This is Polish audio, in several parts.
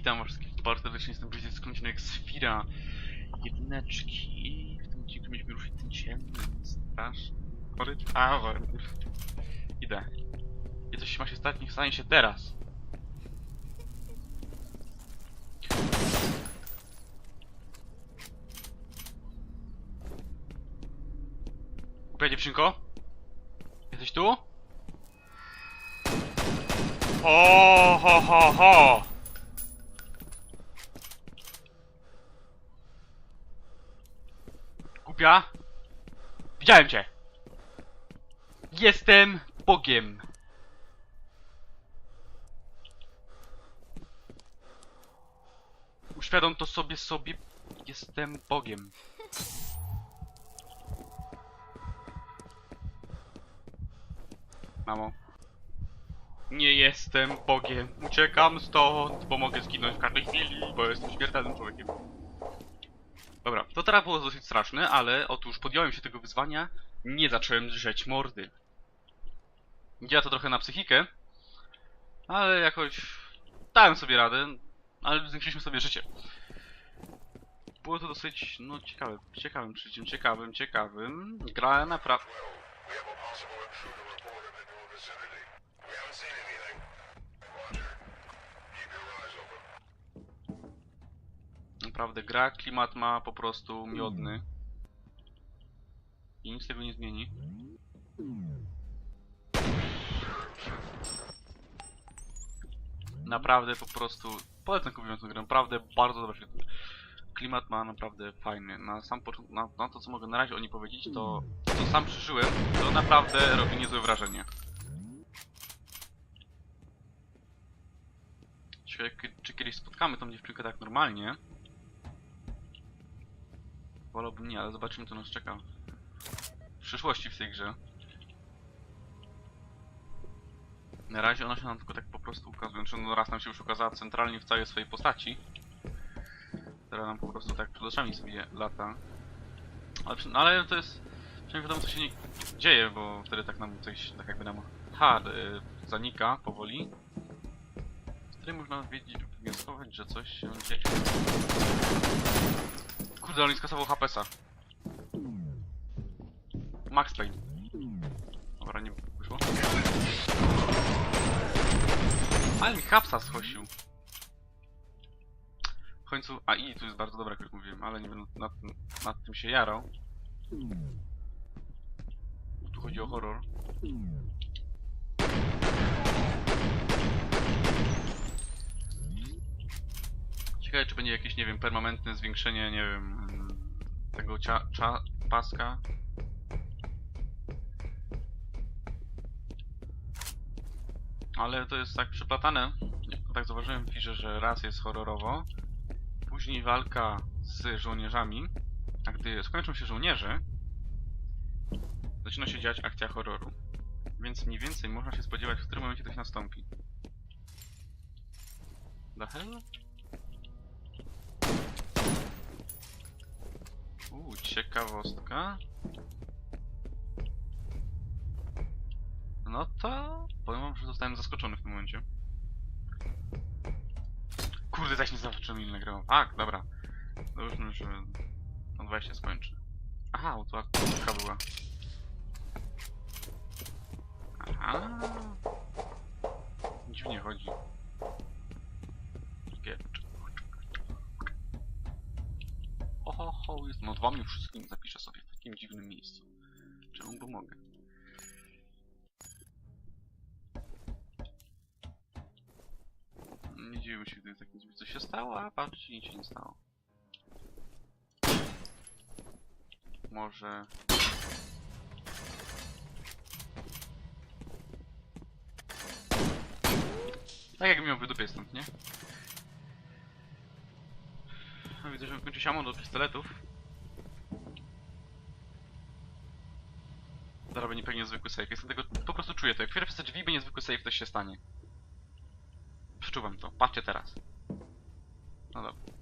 Witam wszystkich bardzo serdecznie, jestem Bryzy, skończony jak Sfira. Jedyneczki w tym odcinku mieliśmy ruszyć ten ciemny, straszny korytarz. Idę. I coś ma się stać, niech stanie się teraz. Głupia dziewczynko? Jesteś tu? O, ho, ho, ho! Głupia? Widziałem cię! Jestem Bogiem! Uświadom to sobie, sobie. Jestem Bogiem. Mamo. Nie jestem Bogiem. Uciekam stąd, bo mogę zginąć w każdej chwili, bo jestem śmiertelnym człowiekiem. Dobra, to teraz było dosyć straszne, ale otóż podjąłem się tego wyzwania, nie zacząłem drzeć mordy. Działa to trochę na psychikę, ale jakoś dałem sobie radę, ale zwiększyliśmy sobie życie. Było to dosyć, no ciekawe, ciekawym przeżyciem, ciekawym, ciekawym. Gra naprawdę... Naprawdę gra, klimat ma po prostu miodny. I nic tego nie zmieni. Naprawdę po prostu polecam kupić tę grę, naprawdę bardzo dobrze. Klimat ma naprawdę fajny. Na sam na, na to co mogę na razie o niej powiedzieć, to to co sam przeżyłem, to naprawdę robi niezłe wrażenie. Ciekawe, czy kiedyś spotkamy tą dziewczynkę tak normalnie. Wolałbym nie, ale zobaczymy co nas czeka w przyszłości w tej grze. Na razie ona się nam tylko tak po prostu ukazuje. Znaczy, no raz nam się już ukazała centralnie w całej swojej postaci. Teraz nam po prostu tak przed oczami sobie lata. Ale, przy- no, ale to jest... Przynajmniej wiadomo co się nie dzieje, bo wtedy tak nam coś, tak jakby nam hard y, zanika powoli. Której można wiedzieć, wnioskować, że coś się dzieje. Mi skasował HPS-a. Max Payne. Dobra, nie wyszło. Ale mi hapsa schosił. W końcu... A i tu jest bardzo dobra, jak już mówiłem, ale nie będę nad, nad tym się jarał. Tu chodzi o horror. Ciekawe, czy będzie jakieś, nie wiem, permanentne zwiększenie, nie wiem, tego cia, paska. Ale to jest tak przeplatane. Tak zauważyłem w że raz jest horrorowo, później walka z żołnierzami, a gdy skończą się żołnierze, zaczyna się dziać akcja horroru. Więc mniej więcej można się spodziewać, w którym momencie to się nastąpi. The hell? Ciekawostka. No to powiem wam, że zostałem zaskoczony w tym momencie. Kurde, zaś nie zobaczyłem ile nagrałem. Tak, dobra. Załóżmy, że on 20 skończy. Aha, bo aktorka była. Aha. Dziwnie chodzi. Ho, ho, jest no wam już wszystkim zapiszę sobie w takim dziwnym miejscu. Czemu pomogę? Nie dziwię się, gdy takie coś się stało, a patrzcie, nic się nie stało. Może... Tak jak miał wydupię stąd, nie? Widzę, że kończy się do pistoletów. Zaraz będzie pewnie zwykły save. Jestem tego, po prostu czuję to. Jak otwieram te drzwi, będzie zwykły save, coś się stanie. Przeczuwam to. Patrzcie teraz. No dobra.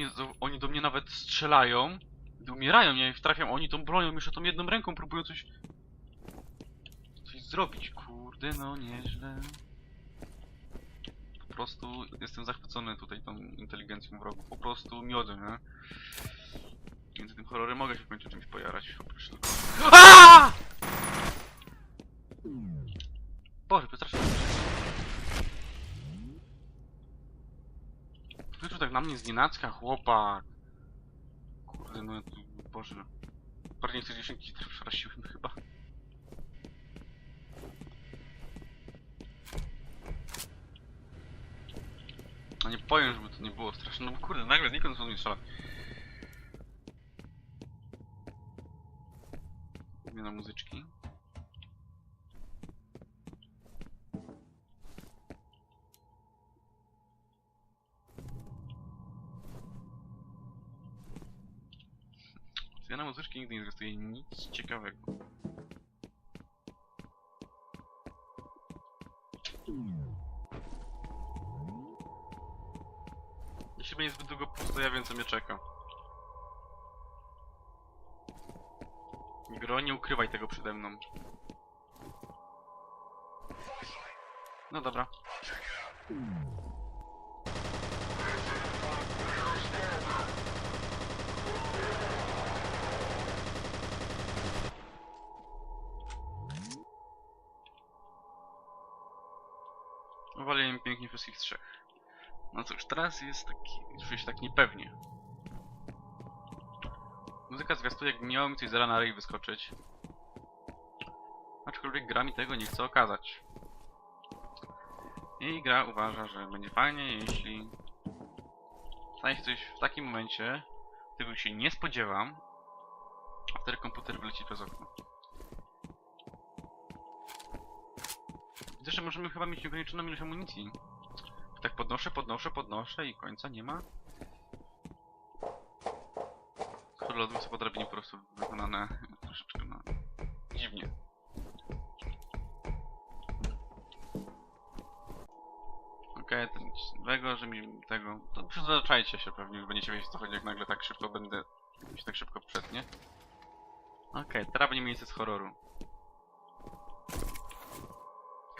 Jezu, oni do mnie nawet strzelają. Gdy umierają, nie trafiam, oni tą bronią jeszcze tą jedną ręką próbują coś... Coś zrobić, kurde, no nieźle. Po prostu jestem zachwycony tutaj tą inteligencją wrogów, po prostu miodem, nie? Między tym horrorem mogę się w końcu czymś pojarać, oprócz. AAA! Boże, przestraszyłem. Wyczuł tak na mnie z chłopak. Kurde, no tu, Boże. Bardziej 40 liter przeraziłem chyba. No nie powiem, żeby to nie było straszne, no bo kurde, nagle znikąd są mi strzela. Zmiana muzyczki. Muzyczki nigdy nie zwiastuje nic ciekawego. Jeśli będzie zbyt długo pusto, ja wiem co mnie czeka. Gro, nie ukrywaj tego przede mną. No dobra. Pięknie wszystkich trzech. No cóż, teraz jest taki... czuję się tak niepewnie. Muzyka zwiastuje, jakby miało mi coś z rana ryj wyskoczyć. Aczkolwiek gra mi tego nie chce okazać. I gra uważa, że będzie fajnie, jeśli stanie się coś w takim momencie, którego się nie spodziewam, a wtedy komputer wyleci przez okno. Widzę, że możemy chyba mieć nieograniczoną ilość amunicji. Tak podnoszę, podnoszę, podnoszę i końca nie ma. Lodem są po drabinie po prostu wykonane troszeczkę na... dziwnie. Okej, to nic nowego, że mi tego... To przyzwyczajcie się pewnie, będziecie wiedzieć co chodzi, jak nagle tak szybko będę... się tak szybko przetnie. Okej, teraz będzie miejsce z horroru.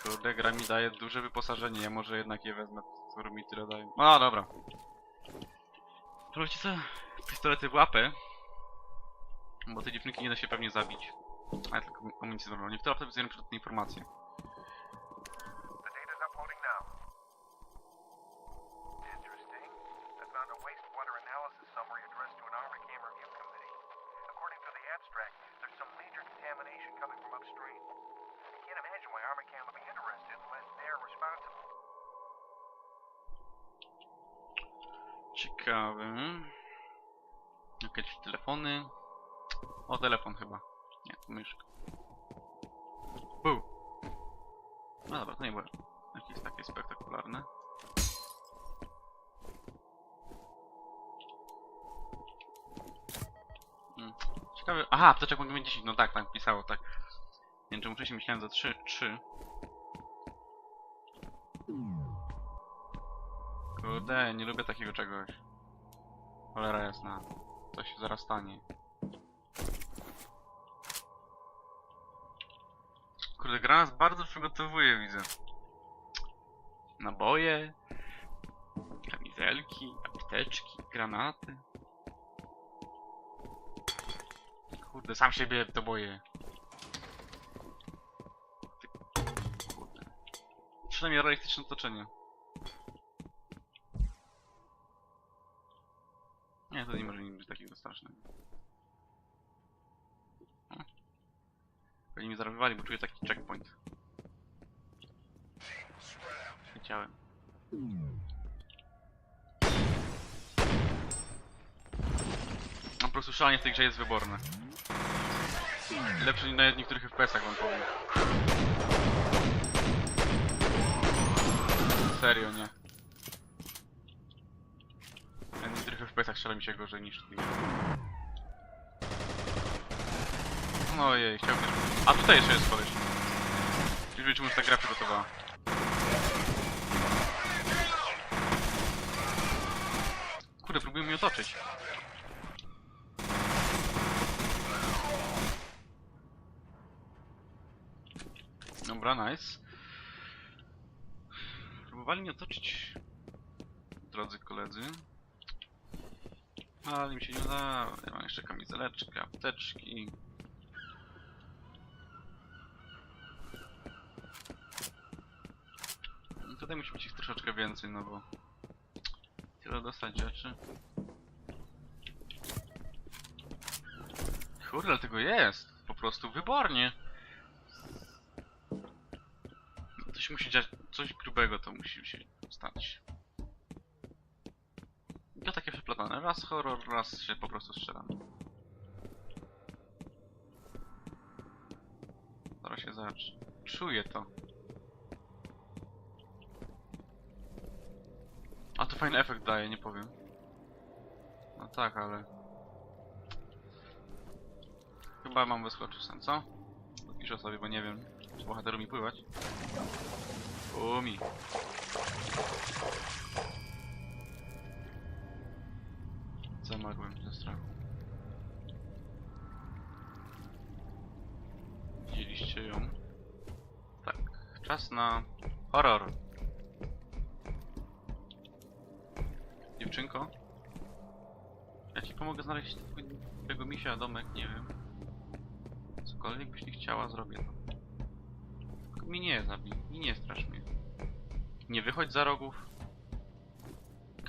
Kurde, gra mi daje duże wyposażenie, ja może jednak je wezmę, skoro mi tyle daje. No dobra. Spróbujcie sobie pistolety w łapę. Bo te dziewczynki nie da się pewnie zabić. Ale tylko amunicję dobrą. Informacje. Summary addressed to some major contamination coming from upstream. Can't imagine why ARMACAM would be interested unless they're responsible. Ciekawe. Jakieś telefony. O, telefon chyba. Nie, to myszka. Był. No dobra, to nie było jakieś takie spektakularne. Hmm. Ciekawe. Aha, apteczek mogę mieć 10. No tak, tak, pisało, tak. Nie wiem, muszę się myślałem za 3, 3. Kurde, nie lubię takiego czegoś. Cholera jasna. Co się zaraz stanie. Kurde, gra nas bardzo przygotowuje, widzę. Naboje, kamizelki, apteczki, granaty. Kurde, sam siebie to boję. Przynajmniej realistyczne otoczenie. Nie, to nie może nic być takiego strasznego. Pewnie mnie zarwywali, bo czuję taki checkpoint. Wiedziałem. No, po prostu szalenie w tej grze jest wyborne. Lepsze niż w niektórych FPS-ach wam powiem. Serio, nie. Na niektórych FPS-ach strzela mi się gorzej niż tutaj. No jej, chciałbym... A tutaj jeszcze jest koleś. Wiem, czemu już ta gra przygotowała. Kurde, próbują mnie otoczyć. Dobra, nice. Próbowali mnie otoczyć, drodzy koledzy. Ale mi się nie udało. Ja mam jeszcze kamizeleczkę, apteczki. No Tutaj musi być ich troszeczkę więcej, no bo tyle dostać rzeczy. Kurde, ale tego jest. Po prostu wybornie. Coś musi dziać, coś grubego to musi się stać. I to takie przeplatane. Raz horror, raz się po prostu strzelam. Zaraz się zacznie. Czuję to. A to fajny efekt daje, nie powiem. No tak, ale... Chyba mam wyskoczyć sen, co? Zapiszę sobie, bo nie wiem, czy bohater mi pływać. Umi. Zamarłem ze strachu. Widzieliście ją? Tak. Czas na horror. Dziewczynko? Ja ci pomogę znaleźć tego misia, domek, nie wiem. Cokolwiek byś nie chciała, zrobię to. Mnie nie zabij i nie strasz mnie. Nie wychodź za rogów.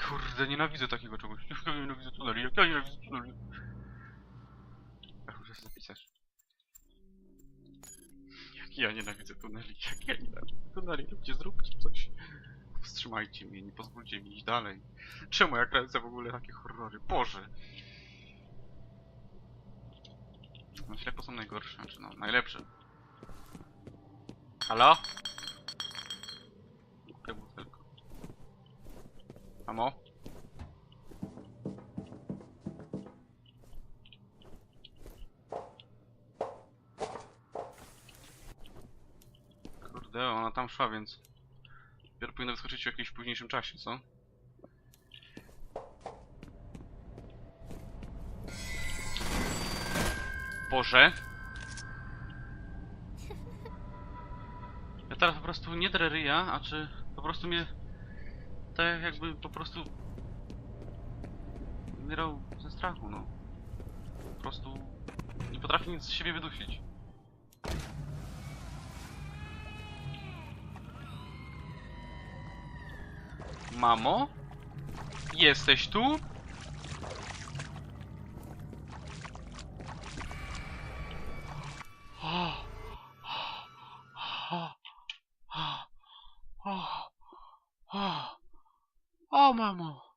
Kurde, nienawidzę takiego czegoś. Ja nienawidzę tuneli, jak ja nienawidzę tuneli. Muszę zapisać. Jak ja nienawidzę tuneli, jak ja nienawidzę tuneli, ludzie zróbcie coś. Wstrzymajcie mnie, nie pozwólcie mi iść dalej. Czemu ja kręcę w ogóle takie horrory? Boże! No ślepo są najgorsze, czy no, najlepsze. Halo? Głupia butelka. Mamo? Kurde, ona tam szła, więc... Dopiero powinno wyskoczyć w jakimś późniejszym czasie, co? Boże! Ja teraz po prostu nie drę ryja, a czy po prostu mnie... Tak jakby po prostu... Umierał ze strachu, no. Po prostu... Nie potrafi nic z siebie wydusić. Mamo? Jesteś tu? O, o, o, o, o, o, mamo.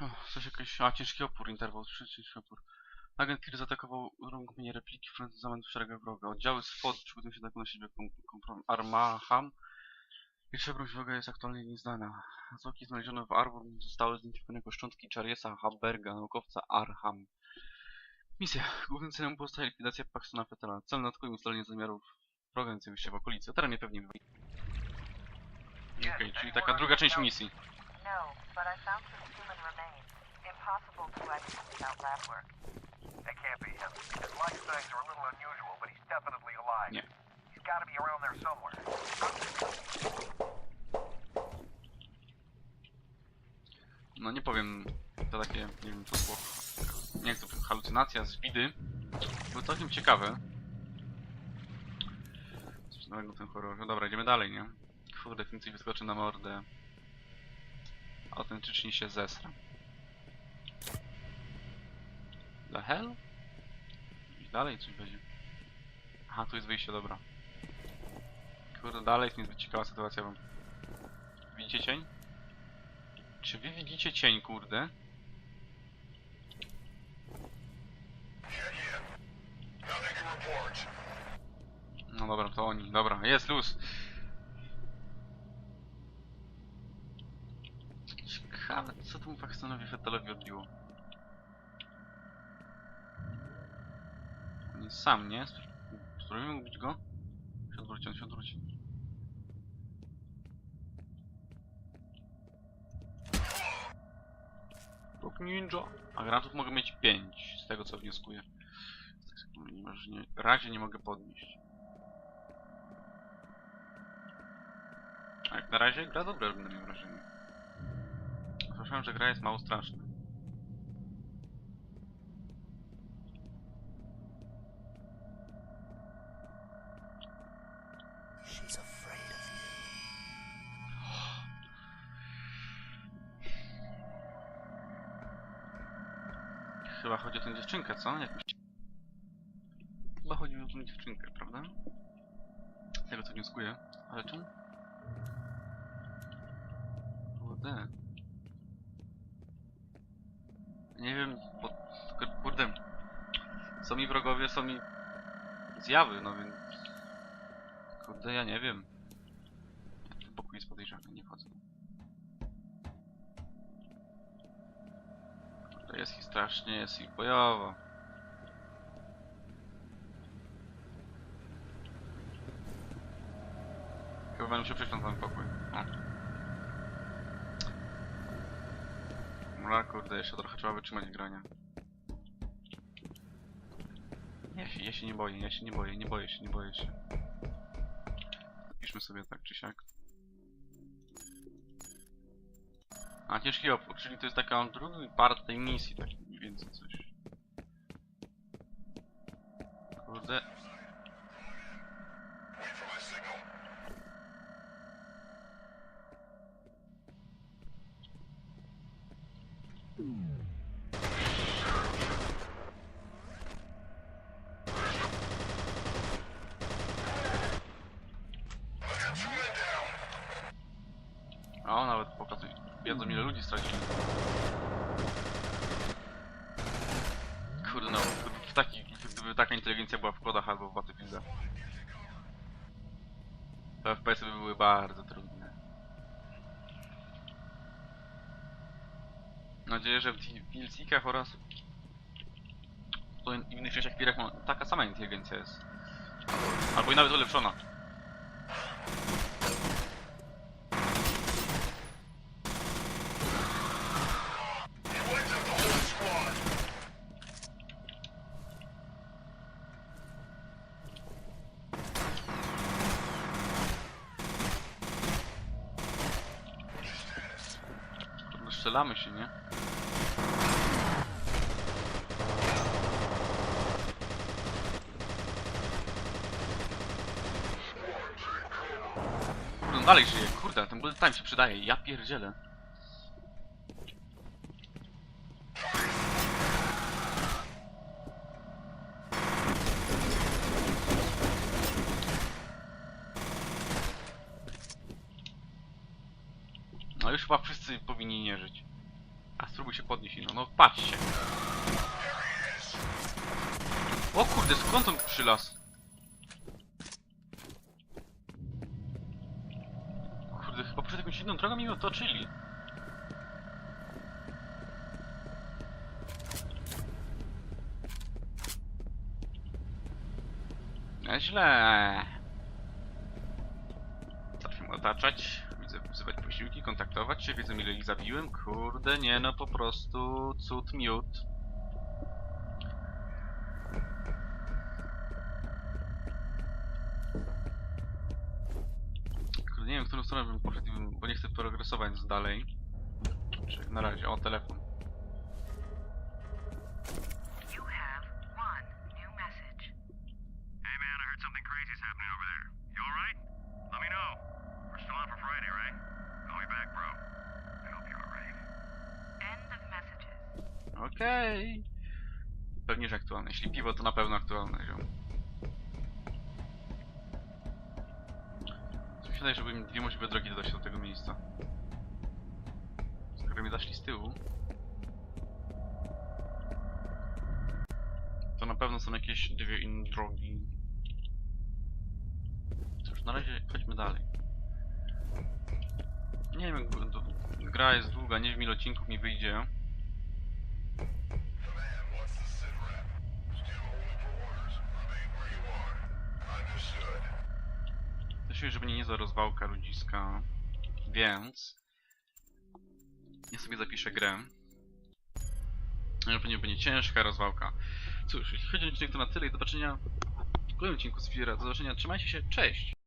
O, Coś jakiś, a ciężki opór, interwał, ciężki opór. Agent Kier zaatakował rąk mnie repliki, front zamęt w szeregach wroga. Oddziały SWOT przygotują się tak na siebie kom, komprom, Armaham. Broń wroga jest aktualnie nieznana. Zwłoki znaleziono w Arbor zostały zidentyfikowane szczątki Chariesa Haberga, naukowca Arham. Misja. Głównym celem pozostaje likwidacja Paxtona Fetela. Cel nadkoi ustalenie zamiarów wroga się w okolicy. A teraz mnie pewnie wybrali. Okej, czyli taka druga część misji. No, to to somewhere. No nie powiem, to takie, nie wiem, to było, nie chcę, halucynacja z widy. Było całkiem ciekawe. Coś nowego w tym horrorze. Dobra, idziemy dalej, nie? Kurde, w tym coś wyskoczy na mordę. Autentycznie się zesram. The hell? I dalej coś będzie. Aha, tu jest wyjście, dobra. Kurde, dalej jest niezbyt ciekawa sytuacja, bo... Widzicie cień? Czy wy widzicie cień, kurde? No dobra, to oni. Dobra, jest luz. Ciekawe, co temu Paxtonowi Fettelowi odbiło. On jest sam, nie? Spróbujmy ubić go? Się odwróci, on się odwróci. Skok ninja. A granatów mogę mieć 5, z tego co wnioskuję. Masz- nie, razie nie mogę podnieść. A jak na razie gra dobra robi na wrażenie. Słyszałem, że gra jest mało straszna. Chyba chodzi o tę dziewczynkę, co? Jak mi się... Chyba chodzi o tę dziewczynkę, prawda? Z tego co wnioskuję. Ale czemu? Kurde. Nie wiem, bo... Kurde. Są mi wrogowie, są mi... Zjawy, no więc... Kurde, ja nie wiem. Ten pokój jest podejrzany, nie wchodzę. To jest ich strasznie, jest ich bojowo. Chyba będę musiał przejść na ten pokój. O. Kurde, jeszcze trochę trzeba wytrzymać grania. Ja się, ja się nie boję, ja się nie boję, nie boję się, nie boję się. Napiszmy sobie tak czy siak. A ciężki opór, czyli to jest taka drugi part tej misji, tak więcej coś. Kurde. O, nawet pokazuje. Wiedzą ile ludzi stracili. Kurde no, w taki, gdyby taka inteligencja była w kodach albo w Battlefieldach. To FPS-y by były bardzo trudne. Mam nadzieję, że w DLC-kach oraz w innych częściach pirach taka sama inteligencja jest. Albo i nawet ulepszona. Kurde, strzelamy się, nie? On dalej żyje, kurde, ten bullet time się przydaje, ja pierdzielę. No już chyba wszyscy powinni nie żyć. A spróbuj się podnieść, no, no patrzcie. O kurde, skąd on przylas? Kurde, chyba przed jakąś inną drogą mi otoczyli. Źle. Zacznijmy otaczać. Posiłki, kontaktować się, wiedzą ile ich zabiłem. Kurde, nie no, po prostu cud miód. Kurde, nie wiem, w którą stronę bym poszedł, bo nie chcę progresować dalej. Czy na razie, o telefon. Jeśli piwo, to na pewno aktualne, ziom. Mi wydaje, żeby im dwie możliwe drogi dodać do tego miejsca. Skoro mnie zaszli z tyłu. To na pewno są jakieś dwie inne drogi. Cóż, na razie chodźmy dalej. Nie wiem, jak gra jest długa, nie wiem ile odcinków mi wyjdzie. Żeby nie niezła rozwałka ludziska. Więc... Ja sobie zapiszę grę. Pewnie będzie ciężka rozwałka. Cóż, jeśli chodzi o odcinek to na tyle i do zobaczenia w kolejnym odcinku z Fira. Do zobaczenia, trzymajcie się, cześć!